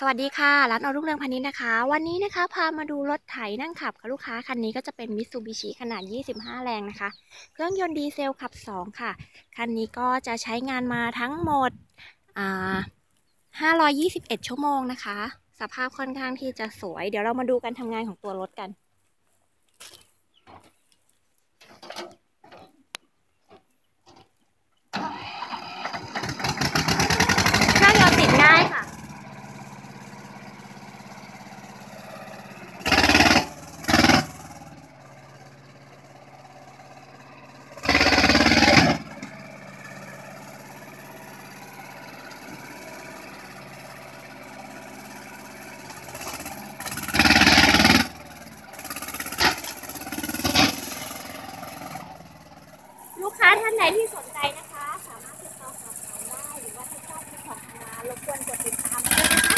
สวัสดีค่ะ ร้านอรุ่งเรืองพันนี้นะคะ วันนี้นะคะ พามาดูรถไถนั่งขับค่ะลูกค้า คันนี้ก็จะเป็นมิตซูบิชิขนาด 25 แรงนะคะ เครื่องยนต์ดีเซลขับ 2 ค่ะ คันนี้ก็จะใช้งานมาทั้งหมดอ่า521 ชั่วโมงนะคะ สภาพค่อนข้างที่จะสวย เดี๋ยวเรามาดูการทำงานของตัวรถกัน ลูกค้าท่านไหนที่สนใจนะคะ สามารถติดต่อสอบถามได้หรือว่าถ้าชอบคลิปของทางร้านรบกวนกดติดตามด้วยนะคะ